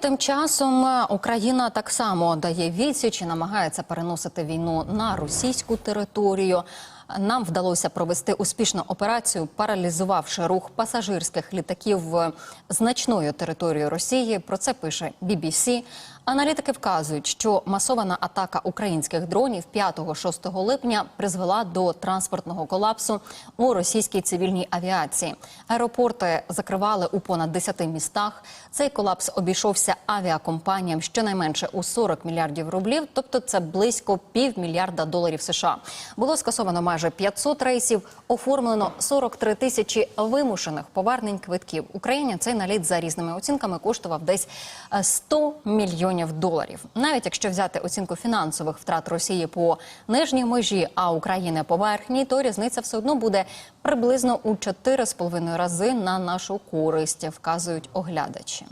Тим часом е, Україна так само дає відсіч і намагається переносити війну на російську територію. Нам вдалося провести успішну операцію, паралізувавши рух пасажирських літаків значною територією Росії. Про це пише BBC. Аналітики вказують, що масована атака українських дронів 5-6 липня призвела до транспортного колапсу у російській цивільній авіації. Аеропорти закривали у понад 10 містах. Цей колапс обійшовся авіакомпаніям щонайменше у 40 мільярдів рублів, тобто це близько півмільярда доларів США. Було скасовано майже 500 рейсів, оформлено 43 тисячі вимушених повернень квитків. Україні цей наліт за різними оцінками коштував десь е, 100 мільйонів доларів. Навіть якщо взяти оцінку фінансових втрат Росії по нижній межі, а України по верхній, то різниця все одно буде приблизно у 4,5 рази на нашу користь, вказують оглядачі.